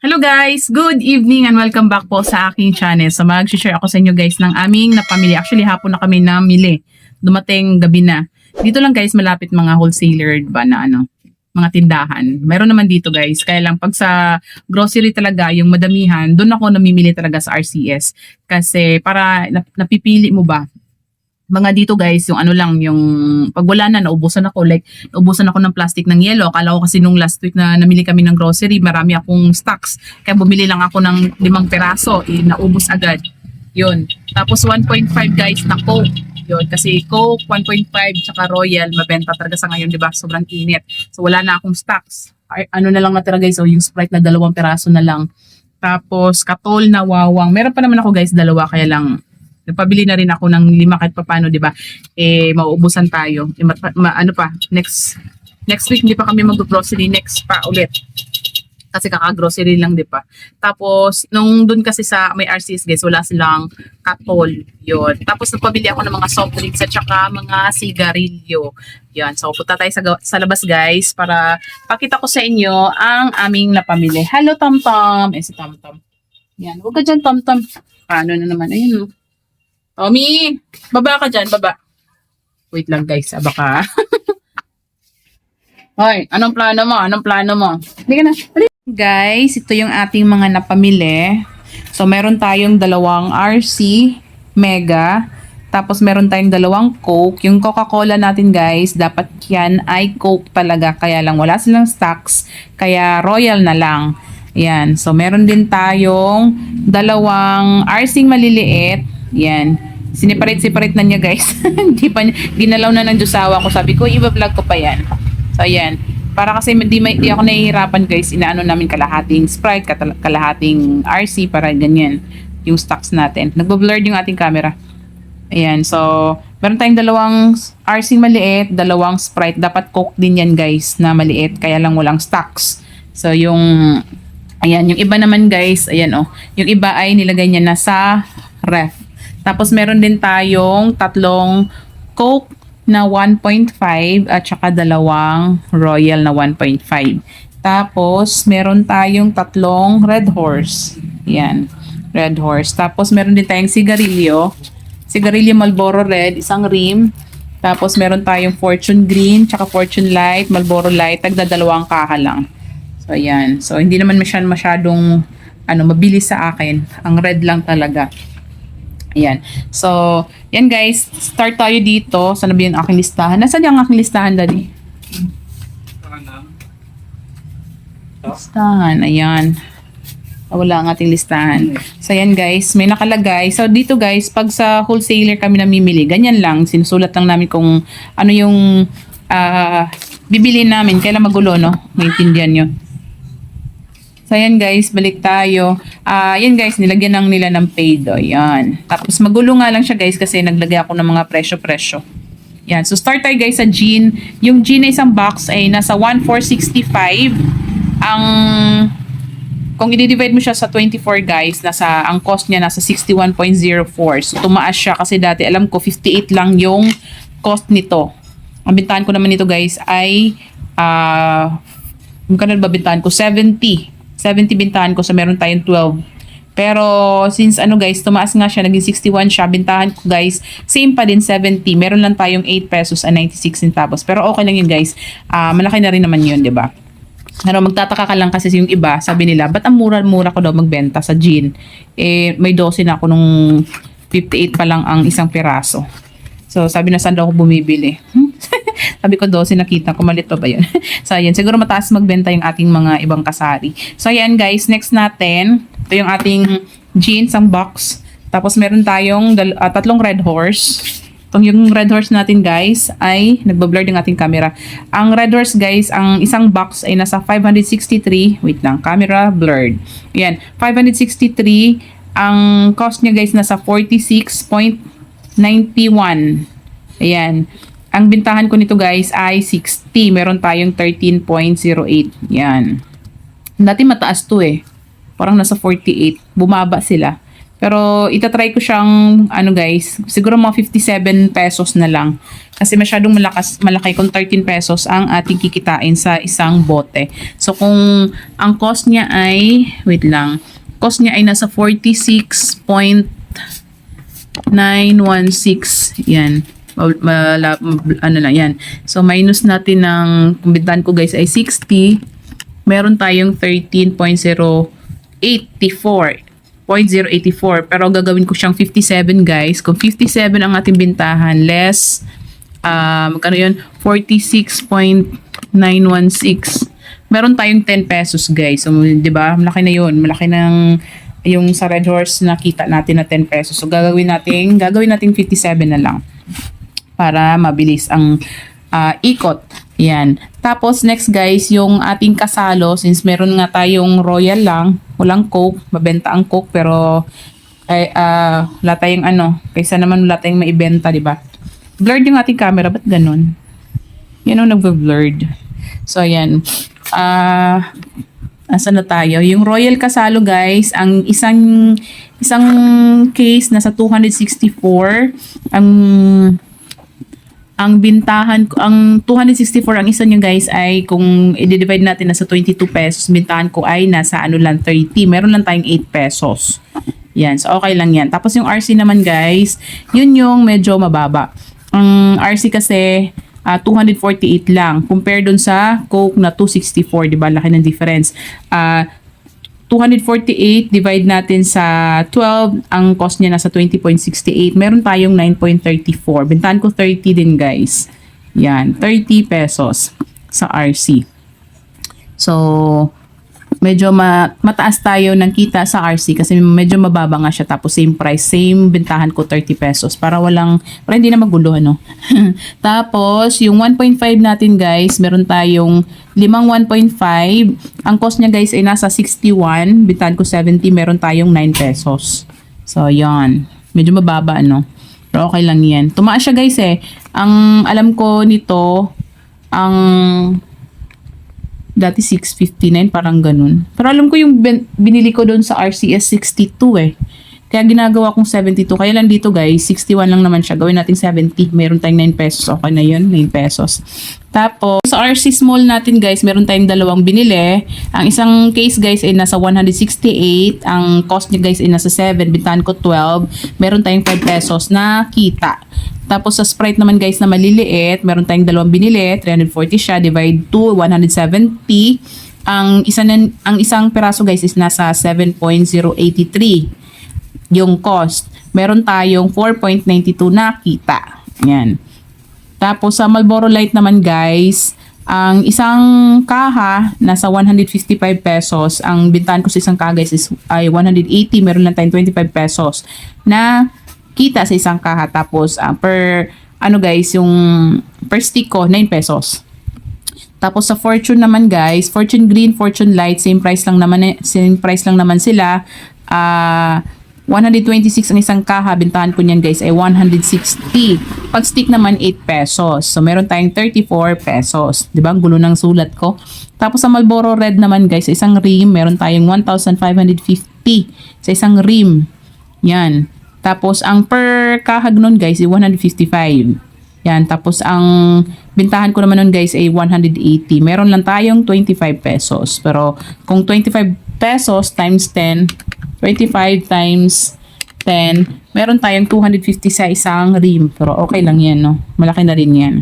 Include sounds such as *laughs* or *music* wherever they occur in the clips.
Hello guys! Good evening and welcome back po sa aking channel. So mag-share ako sa inyo guys ng aming napamili. Actually hapon na kami namili. Dumating gabi na. Dito lang guys malapit mga wholesaler ba na ano, mga tindahan. Meron naman dito guys. Kaya lang pag sa grocery talaga, yung madamihan, doon ako namimili talaga sa RCS. Kasi para nap- napipili mo ba, mga dito guys, yung ano lang, yung pag wala na, naubusan ako. Like, naubusan ako ng plastic ng yellow. Akala ko kasi nung last week na namili kami ng grocery, marami akong stocks. Kaya bumili lang ako ng limang peraso. Eh, naubos agad. Yun. Tapos 1.5 guys na Coke. Yun. Kasi Coke, 1.5, tsaka Royal, mabenta talaga sa ngayon, di ba? Sobrang init. So, wala na akong stocks. Ay, ano na lang natira guys, so yung Sprite na dalawang peraso na lang. Tapos, katol na wawang. Meron pa naman ako guys, dalawa, kaya lang Nagpabili na rin ako ng lima kahit paano, di ba? Eh, mauubusan tayo. Eh, ma, ma- ano pa, next next week hindi pa kami mag-grocery, next pa ulit. Kasi kaka-grocery lang, di ba? Tapos, nung dun kasi sa may RCS guys, wala silang katol. Yun. Tapos, nagpabili ako ng mga soft drinks at saka mga sigarilyo. Yun. So, punta tayo sa, sa labas guys para pakita ko sa inyo ang aming napamili. Hello, Tom Tom. Eh, si Tom Tom. Yan. Huwag ka dyan, Tom Tom. Paano na naman? Ayun. Tommy, baba ka dyan, baba. Wait lang guys, ah, baka. *laughs* Hoy, anong plano mo? Anong plano mo? Hindi ka na. Guys, ito yung ating mga napamili. So, meron tayong dalawang RC Mega. Tapos, meron tayong dalawang Coke. Yung Coca-Cola natin, guys, dapat yan ay Coke talaga. Kaya lang, wala silang stocks. Kaya, Royal na lang. Yan. So, meron din tayong dalawang RC maliliit. Yan. Siniparate-separate na niya, guys. *laughs* Hindi pa niya, ginalaw na ng Diyosawa ko. Sabi ko, iba-vlog ko pa yan. So, ayan. Para kasi hindi, may, di ako nahihirapan, guys. Inaano namin kalahating Sprite, kalahating RC, para ganyan. Yung stocks natin. Nagbo-blurred yung ating camera. Ayan. So, meron tayong dalawang RC maliit, dalawang Sprite. Dapat Coke din yan, guys, na maliit. Kaya lang walang stocks. So, yung Ayan, yung iba naman guys, ayan oh. Yung iba ay nilagay niya na sa ref. Tapos meron din tayong tatlong Coke na 1.5 at saka dalawang Royal na 1.5. Tapos meron tayong tatlong Red Horse. Ayan, Red Horse. Tapos meron din tayong sigarilyo. Sigarilyo Marlboro Red, isang rim. Tapos meron tayong Fortune Green, tsaka Fortune Light, Marlboro Light, tagda dalawang kaha lang. So, ayan. So, hindi naman masyadong, masyadong ano, mabilis sa akin. Ang red lang talaga. Ayan. So, yan guys. Start tayo dito. Sana ba yung aking listahan? Nasaan yung aking listahan, Daddy? Listahan. Ayan. Ah, Wala ang ating listahan. So, yan guys. May nakalagay. So, dito guys, pag sa wholesaler kami namimili, ganyan lang. Sinusulat lang namin kung ano yung ah bibili namin. Kailan magulo, no? Maintindihan nyo. So, ayan guys, balik tayo. Yan guys, nilagyan lang nila ng paid. O, yan. Tapos, magulo nga lang siya guys kasi naglagay ako ng mga presyo-presyo. Yan. So, start tayo guys sa jean. Yung jean na isang box ay nasa 1,465. Ang, kung i-divide mo siya sa 24 guys, nasa, ang cost niya nasa 61.04. So, tumaas siya kasi dati, alam ko, 58 lang yung cost nito. Ang bintahan ko naman nito guys ay, uh, ba bintahan ko? 70. 70 bintahan ko sa meron tayong 12. Pero since ano guys, tumaas nga siya, naging 61 siya, bintahan ko guys, same pa din 70. Meron lang tayong 8 pesos and 96 centavos. Pero okay lang yun guys. Ah, malaki na rin naman yun, 'di ba? Pero magtataka ka lang kasi yung iba, sabi nila, ba't ang mura-mura ko daw magbenta sa gin? Eh, may 12 na ako nung 58 pa lang ang isang piraso. So, sabi na saan daw ako bumibili. Hmm? *laughs* sabi ko 12 nakita ko, malit pa ba yun? *laughs* so, ayan, siguro mataas magbenta yung ating mga ibang kasari. So, ayan guys, next natin, ito yung ating jeans, ang box. Tapos, meron tayong ah, tatlong red horse. Itong yung red horse natin guys ay nagbablur yung ating camera. Ang red horse guys, ang isang box ay nasa 563. Wait lang, camera blurred. Yan, 563. Ang cost niya guys nasa 46.91. Ayan. Ang bintahan ko nito guys ay 60. Meron tayong 13.08. Yan. Dati mataas to eh. Parang nasa 48. Bumaba sila. Pero itatry ko siyang ano guys, siguro mga 57 pesos na lang. Kasi masyadong malakas, malaki kung 13 pesos ang ating kikitain sa isang bote. So kung ang cost niya ay, wait lang, cost niya ay nasa 46.916. Yan. Mal- mala- ano lang yan. So minus natin ng kumbitan ko guys ay 60. Meron tayong 13.084. 0.084 pero gagawin ko siyang 57 guys. Kung 57 ang ating bintahan less um magkano yun? 46.916 meron tayong 10 pesos guys. So di ba? Malaki na yun. Malaki ng yung sa Red Horse na kita natin na 10 pesos. So gagawin natin gagawin natin 57 na lang para mabilis ang ah, ikot. Yan. Tapos next guys, yung ating kasalo since meron nga tayong royal lang, walang coke, mabenta ang coke pero ay ah wala tayong ano, kaysa naman wala tayong maibenta, di ba? Blurred yung ating camera, ba't ganun? Yan ang nagbe-blurred. So ayan. Ah Asan na tayo? Yung Royal Casalo guys, ang isang isang case nasa 264. Ang ang bintahan ko, ang 264 ang isa nyo guys ay kung i-divide natin nasa 22 pesos, bintahan ko ay nasa ano lang 30. Meron lang tayong 8 pesos. Yan, so okay lang yan. Tapos yung RC naman guys, yun yung medyo mababa. Ang RC kasi ah, 248 lang compare dun sa Coke na 264, 'di ba? Laki ng difference. Ah 248 divide natin sa 12, ang cost niya nasa 20.68. Meron tayong 9.34. Bintahan ko 30 din guys. Yan, 30 pesos sa RC. So, medyo ma- mataas tayo ng kita sa RC kasi medyo mababa nga siya tapos same price, same bintahan ko 30 pesos para walang, para hindi na magulo ano. *laughs* tapos yung 1.5 natin guys, meron tayong limang 1.5. Ang cost niya guys ay nasa 61, bintahan ko 70, meron tayong 9 pesos. So yan, medyo mababa ano. Pero okay lang yan. Tumaas siya guys eh. Ang alam ko nito, ang Dati 659, parang ganun. Pero alam ko yung bin- binili ko doon sa RCS 62 eh. Kaya ginagawa kong 72. Kaya lang dito guys, 61 lang naman siya. Gawin natin 70. Meron tayong 9 pesos. Okay na yun, 9 pesos. Tapos, sa RC Small natin guys, meron tayong dalawang binili. Ang isang case guys ay nasa 168. Ang cost niya guys ay nasa 7. Bintahan ko 12. Meron tayong 5 pesos na kita. Tapos sa Sprite naman guys na maliliit, meron tayong dalawang binili, 340 siya, divide 2, 170. Ang isa nan, ang isang peraso guys is nasa 7.083 yung cost. Meron tayong 4.92 na kita. Yan. Tapos sa Marlboro Light naman guys, ang isang kaha nasa 155 pesos. Ang bintahan ko sa isang kaha guys is ay 180. Meron lang tayong 25 pesos na kita sa isang kaha. Tapos ah, per ano guys, yung per stick ko 9 pesos. Tapos sa Fortune naman guys, Fortune Green, Fortune Light, same price lang naman eh- same price lang naman sila. Ah 126 ang isang kaha, bintahan ko niyan guys ay 160. Pag stick naman 8 pesos. So meron tayong 34 pesos. 'Di ba? Ang gulo ng sulat ko. Tapos sa Marlboro Red naman guys, sa isang rim, meron tayong 1,550 sa isang rim. Yan. Tapos ang per kahag nun guys ay 155. Yan. Tapos ang bintahan ko naman nun guys ay 180. Meron lang tayong 25 pesos. Pero kung 25 pesos times 10, 25 times 10, meron tayong 250 sa isang rim. Pero okay lang yan, no? Malaki na rin yan.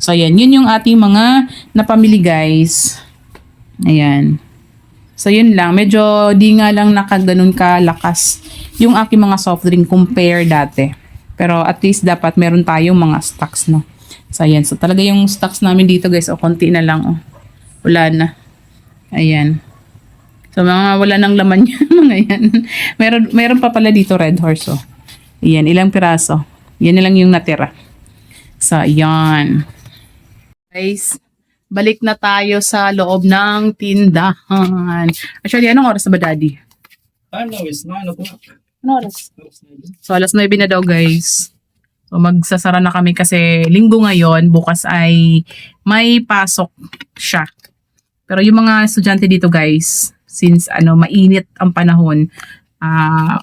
So, yan. Yun yung ating mga napamili, guys. Ayan. So, yun lang. Medyo di nga lang nakaganon kalakas yung aking mga soft drink compare dati. Pero at least dapat meron tayong mga stocks, no? So, ayan. So, talaga yung stocks namin dito, guys. O, konti na lang, oh. Wala na. Ayan. So, mga wala nang laman yan, *laughs* mga yan. Meron, meron pa pala dito, Red Horse, oh. Ayan, ilang piraso. Yan na lang yung natira. So, ayan. Guys, balik na tayo sa loob ng tindahan. Actually, anong oras na ba, Daddy? Ano, is 9 o'clock. Ano oras? So, alas 9 na daw, guys. So, magsasara na kami kasi linggo ngayon, bukas ay may pasok siya. Pero yung mga estudyante dito, guys, since ano, mainit ang panahon, ah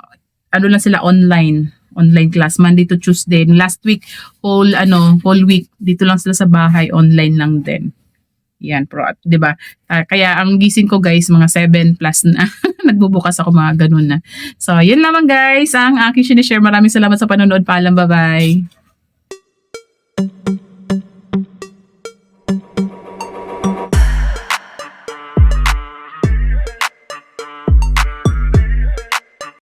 ano lang sila online online class. Monday to Tuesday. Last week whole ano whole week dito lang sila sa bahay online lang din. Yan pro 'di ba Ah, kaya ang gising ko guys mga 7 plus na *laughs* nagbubukas ako mga ganun na. So yun lamang guys ang aking sinishare. Maraming salamat sa panonood. Paalam bye bye